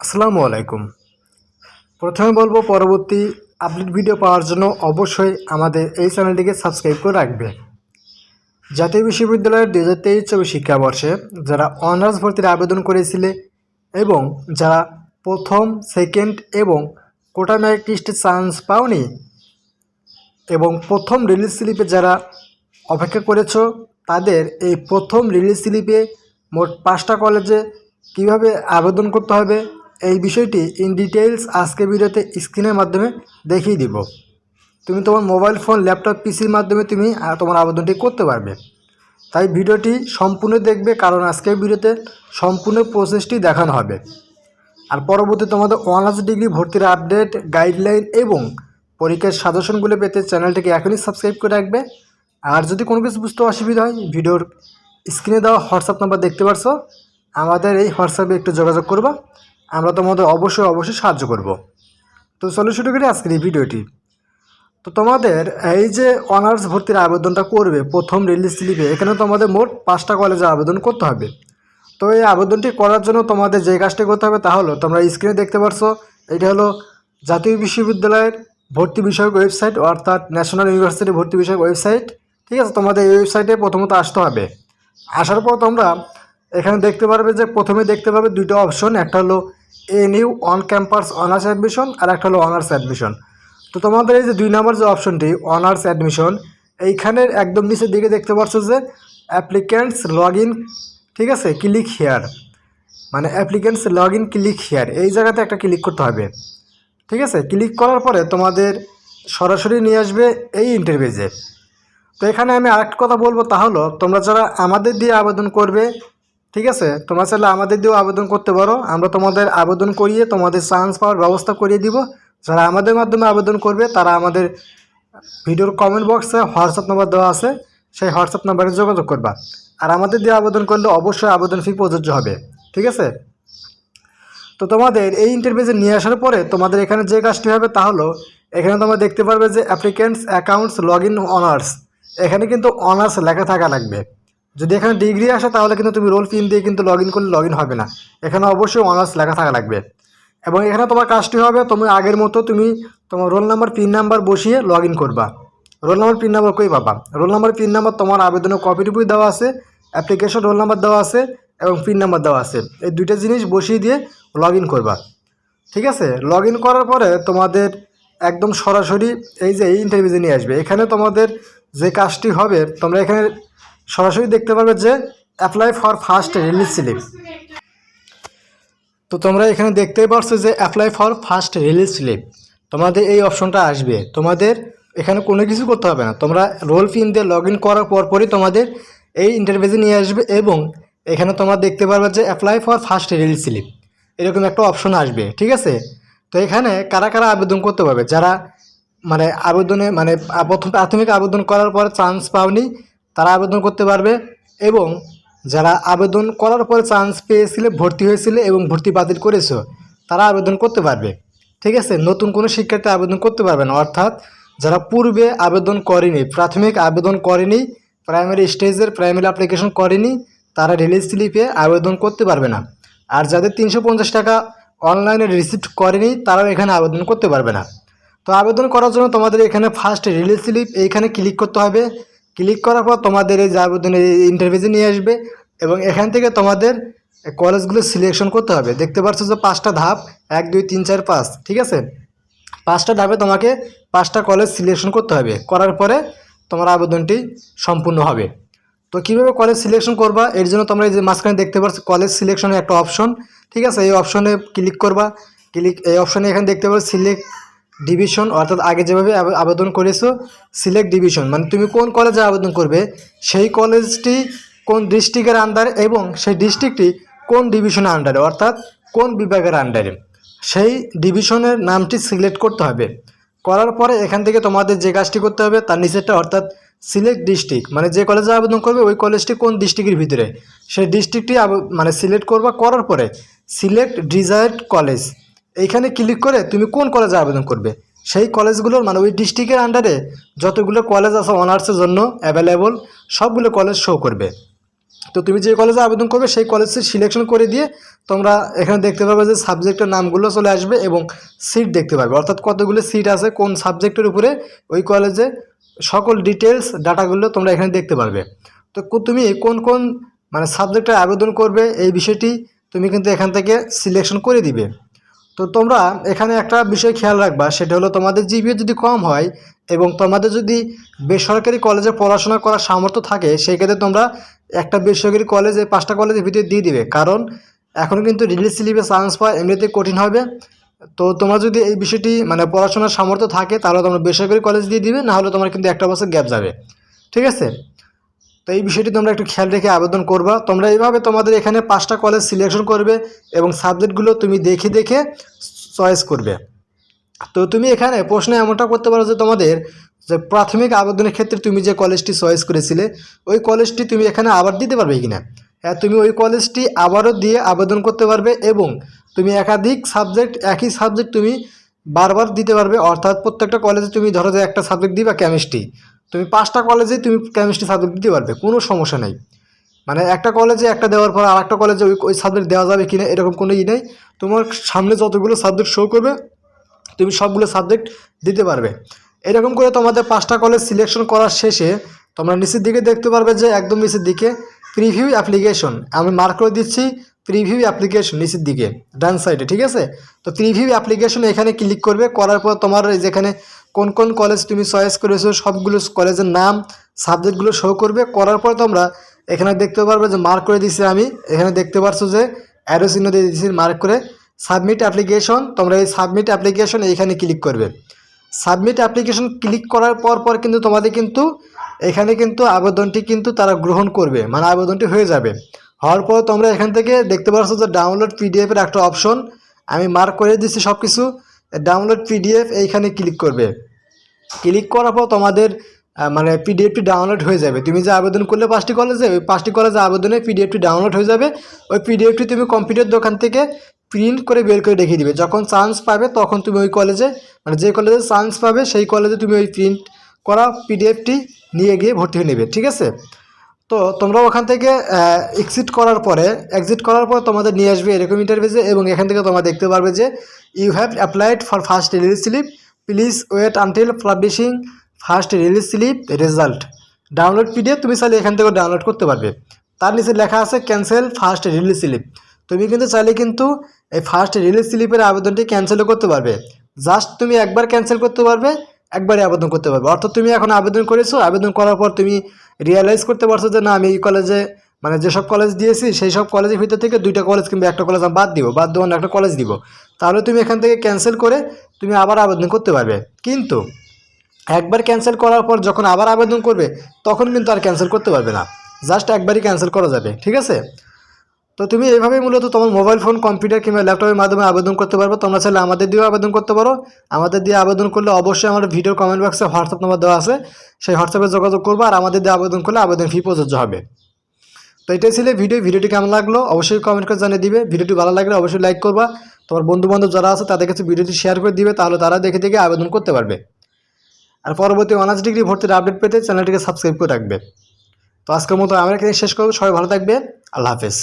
আসসালামু আলাইকুম। প্রথমে বলব, পরবর্তী আপডেট ভিডিও পাওয়ার জন্য অবশ্যই আমাদের এই চ্যানেলটিকে সাবস্ক্রাইব করে রাখবে। জাতীয় বিশ্ববিদ্যালয়ের দু হাজার তেইশ চব্বিশ শিক্ষাবর্ষে যারা অনার্স ভর্তির আবেদন করেছিলে এবং যারা প্রথম সেকেন্ড এবং কোটা মেরিট চান্স পাওনি এবং প্রথম রিলিজ স্লিপে যারা অপেক্ষা করেছ, তাদের এই প্রথম রিলিজ স্লিপে মোট পাঁচটা কলেজে কীভাবে আবেদন করতে হবে এই বিষয়টি ইন ডিটেইলস আজকে ভিডিওতে স্ক্রিনের মাধ্যমে দেখিয়ে দিব। তুমি তোমার মোবাইল ফোন ল্যাপটপ পিসির মাধ্যমে তুমি তোমার আবেদনটি করতে পারবে। তাই ভিডিওটি সম্পূর্ণ দেখবে কারণ আজকের ভিডিওতে সম্পূর্ণ প্রসেসটি দেখানো হবে। আর পরবর্তী তোমাদের অনার্স ডিগ্রি ভর্তির আপডেট গাইডলাইন এবং পরীক্ষার সাজেশনগুলো পেতে চ্যানেলটিকে এখনই সাবস্ক্রাইব করে রাখবে। আর যদি কোনো কিছু বুঝতে অসুবিধা হয়, ভিডিওর স্ক্রিনে দেওয়া হোয়াটসঅ্যাপ নাম্বার দেখতে পারছ। আমাদের এই হোয়াটসঅ্যাপে একটু যোগাযোগ করবা। আমরা তোমাদের অবশ্যই অবশ্যই সাহায্য করব। তো চলো শুরু করি আজকের এই ভিডিওটি। তো তোমাদের এই যে অনার্স ভর্তির আবেদনটা করবে, প্রথম রিলিজ স্লিপে এখানে তোমাদের মোট পাঁচটা কলেজে আবেদন করতে হবে। তো এই আবেদনটি করার জন্য তোমাদের যে কাজটি করতে হবে তা হলো, তোমরা স্ক্রিনে দেখতে পারছ, এটা হলো জাতীয় বিশ্ববিদ্যালয়ের ভর্তি বিষয়ক ওয়েবসাইট অর্থাৎ ন্যাশনাল ইউনিভার্সিটি ভর্তি বিষয়ক ওয়েবসাইট ঠিক আছে? তোমাদের এই ওয়েবসাইটে প্রথমত আসতে হবে। আসার পর তোমরা এখানে দেখতে পারবে যে প্রথমে দেখতে পাবে দুটো অপশন, একটা হলো N U on campus honours admission আর একটা হলো অনার্স অ্যাডমিশন তো তোমাদের এই যে দুই নম্বর যে অপশনটি অনার্স অ্যাডমিশন এইখানের একদম নিচের দিকে দেখতে পাচ্ছ যে অ্যাপ্লিক্যান্টস লগ ইন ঠিক আছে? ক্লিক হেয়ার মানে applicants log in click here এই জায়গাতে একটা ক্লিক করতে হবে। ঠিক আছে? ক্লিক করার পরে তোমাদের সরাসরি নিয়ে আসবে এই ইন্টারভিউজে তো এখানে আমি আরেকটা কথা বলব, তা হলো তোমরা যারা আমাদের দিয়ে আবেদন করবে ঠিক আছে? তোমরা চাইলে আমাদের দিয়েও আবেদন করতে পারো। আমরা তোমাদের আবেদন করিয়ে তোমাদের চান্স পাওয়ার ব্যবস্থা করিয়ে দিব। যারা আমাদের মাধ্যমে আবেদন করবে, তারা আমাদের ভিডিওর কমেন্ট বক্সে হোয়াটসঅ্যাপ নাম্বার দেওয়া আছে। সেই হোয়াটসঅ্যাপ নাম্বারে যোগাযোগ করবা। আর আমাদের দিয়ে আবেদন করলে অবশ্যই আবেদন ফি প্রযোজ্য হবে। ঠিক আছে? তো তোমাদের এই ইন্টারভিউতে নিয়ে আসার পরে তোমাদের এখানে যে কাজটি হবে তা হলো, এখানে তোমরা দেখতে পারবে যে applicants accounts log in honours এখানে কিন্তু অনার্স লেখা থাকা লাগবে। যদি এখানে ডিগ্রি আসে, তাহলে কিন্তু তুমি রোল পিন দিয়ে কিন্তু লগ ইন করলে লগ ইন হবে না। এখানে অবশ্যই অনার্স লেখা থাকা লাগবে। এবং এখানে তোমার কাজটি হবে, তুমি আগের মতো তুমি তোমার রোল নাম্বার পিন নাম্বার বসিয়ে লগ ইন করবা। রোল নাম্বার পিন নাম্বার কই পাবা? রোল নাম্বার পিন নাম্বার তোমার আবেদনের কপিটুকুই দেওয়া আছে অ্যাপ্লিকেশন রোল নাম্বার দেওয়া আছে এবং পিন নাম্বার দেওয়া আছে। এই দুইটা জিনিস বসিয়ে দিয়ে লগ ইন করবা। ঠিক আছে? লগ ইন করার পরে তোমাদের একদম সরাসরি এই যে এই ইন্টারভিউতে নিয়ে আসবে। এখানে তোমাদের যে কাজটি হবে, তোমরা এখানে সরাসরি দেখতে পাবে যে apply for first release slip তো তোমরা এখানে দেখতেই পারছ যে apply for first release slip তোমাদের এই অপশনটা আসবে। তোমাদের এখানে কোনো কিছু করতে হবে না। তোমরা রোল পিন দিয়ে লগ ইন করার পরপরই তোমাদের এই ইন্টারভিউতে নিয়ে আসবে এবং এখানে তোমরা দেখতে পারবে যে apply for first release slip এরকম একটা অপশন আসবে, ঠিক আছে? তো এখানে কারা কারা আবেদন করতে পারবে? যারা মানে আবেদনে মানে প্রথম প্রাথমিক আবেদন করার পর চান্স পাওনি তারা আবেদন করতে পারবে এবং যারা আবেদন করার পরে চান্স পেয়েছিলে, ভর্তি হয়েছিলে এবং ভর্তি বাতিল করেছ, তারা আবেদন করতে পারবে। ঠিক আছে? নতুন কোনো শিক্ষার্থী আবেদন করতে পারবে না। অর্থাৎ যারা পূর্বে আবেদন করেনি, প্রাথমিক আবেদন করেনি প্রাইমারি স্টেজের প্রাইমারি অ্যাপ্লিকেশন করেনি, তারা রিলিজ স্লিপে আবেদন করতে পারবে না। আর যাদের তিনশো পঞ্চাশ টাকা অনলাইনে রিসিভ করেনি, তারাও এখানে আবেদন করতে পারবে না। তো আবেদন করার জন্য তোমাদের এখানে ফার্স্ট রিলিজ স্লিপ এইখানে ক্লিক করতে হবে। ক্লিক করার পর তোমাদের এই যে আবেদনের ইন্টারভিউতে নিয়ে আসবে এবং এখান থেকে তোমাদের কলেজগুলো সিলেকশন করতে হবে। দেখতে পাচ্ছ যে পাঁচটা ধাপ, এক, দুই, তিন, চার, পাঁচ, ঠিক আছে? পাঁচটা ধাপে তোমাকে পাঁচটা কলেজ সিলেকশন করতে হবে। করার পরে তোমার আবেদনটি সম্পূর্ণ হবে। তো কীভাবে কলেজ সিলেকশন করবা? এর জন্য তোমরা এই যে মাঝখানে দেখতে পাচ্ছ কলেজ সিলেকশনের একটা অপশন ঠিক আছে? এই অপশনে ক্লিক করবা। ক্লিক এই অপশনে এখানে দেখতে পাচ্ছ সিলেক্ট ডিভিশন অর্থাৎ আগে যেভাবে আবেদন করেছ সিলেক্ট ডিভিশন মানে তুমি কোন কলেজে আবেদন করবে, সেই কলেজটি কোন ডিস্ট্রিক্টের আন্ডারে এবং সেই ডিস্ট্রিক্টটি কোন ডিভিশনের আন্ডারে অর্থাৎ কোন বিভাগের আন্ডারে সেই ডিভিশনের নামটি সিলেক্ট করতে হবে। করার পরে এখান থেকে তোমাদের যে কাজটি করতে হবে, তার নিচেরটা অর্থাৎ সিলেক্ট ডিস্ট্রিক্ট মানে যে কলেজে আবেদন করবে, ওই কলেজটি কোন ডিস্ট্রিক্টের ভিতরে। সেই ডিস্ট্রিক্টটি মানে সিলেক্ট করবা, করার পরে সিলেক্ট ডিজায়ার্ড কলেজ এইখানে ক্লিক করে তুমি কোন কলেজে আবেদন করবে? সেই কলেজগুলোর মানে ওই ডিস্ট্রিক্টের আন্ডারে যতগুলো কলেজ আছে অনার্সের জন্য অ্যাভেলেবল সবগুলো কলেজ শো করবে। তো তুমি যে কলেজে আবেদন করবে, সেই কলেজে সিলেকশন করে দিয়ে তোমরা এখানে দেখতে পারবে যে সাবজেক্টের নামগুলো চলে আসবে এবং সিট দেখতে পারবে অর্থাৎ কতগুলো সিট আছে, কোন সাবজেক্টের উপরে ওই কলেজে সকল ডিটেলস ডাটাগুলো তোমরা এখানে দেখতে পারবে। তো তুমি কোন কোন মানে সাবজেক্টে আবেদন করবে, এই বিষয়টি তুমি কিন্তু এখান থেকে সিলেকশন করে দিবে। তো তোমরা এখানে একটা বিষয় খেয়াল রাখবা, সেটা হলো তোমাদের জিপিএ যদি কম হয় এবং তোমাদের যদি বেসরকারি কলেজে পড়াশোনা করার সামর্থ্য থাকে, সেই ক্ষেত্রে তোমরা একটা বেসরকারি কলেজে, পাঁচটা কলেজের ভিতরে দিয়ে দিবে। কারণ এখন কিন্তু রিলিজ স্লিপে চান্স পাওয়া এমনিতে কঠিন হবে। তো তোমরা যদি এই বিষয়টি মানে পড়াশোনার সামর্থ্য থাকে, তাহলে তোমরা বেসরকারি কলেজ দিয়ে দিবে, না হলে তোমার কিন্তু একটা বছর গ্যাপ যাবে। ঠিক আছে? তো এই বিষয়টি তোমরা একটু খেয়াল রেখে আবেদন করবা। তোমরা এইভাবে তোমাদের এখানে পাঁচটা কলেজ সিলেকশন করবে এবং সাবজেক্টগুলো তুমি দেখে দেখে চয়েস করবে। তো তুমি এখানে প্রশ্ন এমনটা করতে পারো যে তোমাদের যে প্রাথমিক আবেদনের ক্ষেত্রে তুমি যে কলেজটি চয়েস করেছিলে, ওই কলেজটি তুমি এখানে আবার দিতে পারবে কিনা? হ্যাঁ তুমি ওই কলেজটি আবারও দিয়ে আবেদন করতে পারবে এবং তুমি একাধিক সাবজেক্ট একই সাবজেক্ট তুমি বারবার দিতে পারবে। অর্থাৎ প্রত্যেকটা কলেজে তুমি ধরো যে একটা সাবজেক্ট দিবা কেমিস্ট্রি তুমি পাঁচটা কলেজে তুমি কেমিস্ট্রি সাবজেক্ট দিতে পারবে, কোনো সমস্যা নেই। মানে একটা কলেজে একটা দেওয়ার পর আর একটা কলেজে ওই ওই সাবজেক্ট দেওয়া যাবে কি না এরকম কোনো ই নেই। তোমার সামনে যতগুলো সাবজেক্ট শো করবে, তুমি সবগুলো সাবজেক্ট দিতে পারবে। এরকম করে তোমাদের পাঁচটা কলেজ সিলেকশন করার শেষে তোমরা নিচের দিকে দেখতে পারবে যে একদম নিচের দিকে প্রিভিউ অ্যাপ্লিকেশন আমি মার্ক করে দিচ্ছি প্রিভিউ অ্যাপ্লিকেশন নিচের দিকে, ডান সাইডে ঠিক আছে? তো প্রিভিউ অ্যাপ্লিকেশন এখানে ক্লিক করবে, করার পর তোমার যেখানে কোন কোন কলেজ তুমি চয়েস করেছ, সবগুলো কলেজের নাম সাবজেক্টগুলো শো করবে, করার পর তোমরা এখানে দেখতে পারবে যে মার্ক করে দিছি আমি। এখানে দেখতে পারছ যে অ্যারো চিহ্ন দিয়ে দিচ্ছি মার্ক করে সাবমিট অ্যাপ্লিকেশন তোমরা এই সাবমিট অ্যাপ্লিকেশন এইখানে ক্লিক করবে। সাবমিট অ্যাপ্লিকেশন ক্লিক করার পর পর কিন্তু তোমাদের কিন্তু, এখানে কিন্তু আবেদনটি কিন্তু তারা গ্রহণ করবে মানে আবেদনটি হয়ে যাবে। হওয়ার পর তোমরা এখান থেকে দেখতে পাচ্ছ যে ডাউনলোড পিডিএফের একটা অপশন আমি মার্ক করে দিচ্ছি সব কিছু ডাউনলোড পিডিএফ এইখানে ক্লিক করবে। ক্লিক করার পর তোমাদের মানে পিডিএফটি ডাউনলোড হয়ে যাবে। তুমি যে আবেদন করলে পাঁচটি কলেজে ওই পাঁচটি কলেজে আবেদনে পিডিএফটি ডাউনলোড হয়ে যাবে। ওই পিডিএফটি তুমি কম্পিউটার দোকান থেকে প্রিন্ট করে বের করে রেখে দিবে। যখন চান্স পাবে তখন তুমি ওই কলেজে মানে যে কলেজে চান্স পাবে সেই কলেজে তুমি ওই প্রিন্ট করা পিডিএফটি নিয়ে গিয়ে ভর্তি হয়ে নেবে। ঠিক আছে? তো তোমরা ওখান থেকে এক্সিট করার পরে এক্সিট করার পর তোমাদের নিয়ে আসবে এরকম ইন্টারভিউজে এবং এখান থেকে তোমরা দেখতে পারবে যে you have applied for first release slip please wait until publishing first release slip result download PDF তুমি চাইলে এখান থেকে ডাউনলোড করতে পারবে। তার নিচে লেখা আছে ক্যান্সেল ফার্স্ট রিলিজ স্লিপ তুমি কিন্তু চাইলে কিন্তু এই ফার্স্ট রিলিজ স্লিপের আবেদনটি ক্যান্সেলও করতে পারবে। জাস্ট তুমি একবার ক্যান্সেল করতে পারবে একবারই আবেদন করতে পারবে। অর্থাৎ তুমি এখন আবেদন করেছ, আবেদন করার পর তুমি রিয়েলাইজ করতে পারছ যে না, আমি এই কলেজে মানে যেসব কলেজ দিয়েছি সেই সব কলেজের ভিতর থেকে দুইটা কলেজ কিংবা একটা কলেজ আমি বাদ দিব, বাদ দেবো না একটা কলেজ দিব। তাহলে তুমি এখান থেকে ক্যান্সেল করে তুমি আবার আবেদন করতে পারবে। কিন্তু একবার ক্যান্সেল করার পর যখন আবার আবেদন করবে, তখন কিন্তু আর ক্যান্সেল করতে পারবে না। জাস্ট একবারই ক্যান্সেল করা যাবে, ঠিক আছে? তো তুমি এইভাবেই মূলত তোমার মোবাইল ফোন কম্পিউটার কিংবা ল্যাপটপের মাধ্যমে আবেদন করতে পারবে। তোমরা চাইলে আমাদের দিয়েও আবেদন করতে পারো। আমাদের দিয়ে আবেদন করলে অবশ্যই আমার ভিডিও কমেন্ট বক্সে হোয়াটসঅ্যাপ নাম্বার দেওয়া আছে। সেই হোয়াটসঅ্যাপে যোগাযোগ করব আর আমাদের দিয়ে আবেদন করলে আবেদন ফি প্রযোজ্য হবে। তো এটাই ছিল ভিডিও ভিডিওটি কেমন লাগল? অবশ্যই কমেন্ট করে জানিয়ে দিবে। ভিডিওটি ভালো লাগলে অবশ্যই লাইক করবা। তোমার বন্ধু বান্ধব যারা আছে, তাদের কাছে ভিডিওটি শেয়ার করে দিবে। তাহলে তারা দেখে দেখে আবেদন করতে পারবে। আর পরবর্তী অনার্স ডিগ্রি ভর্তির আপডেট পেতে চ্যানেলটিকে সাবস্ক্রাইব করে রাখবে। তো আজকের মতো আমরা এখানে শেষ করব। সবাই ভালো থাকবে। আল্লাহ হাফেজ।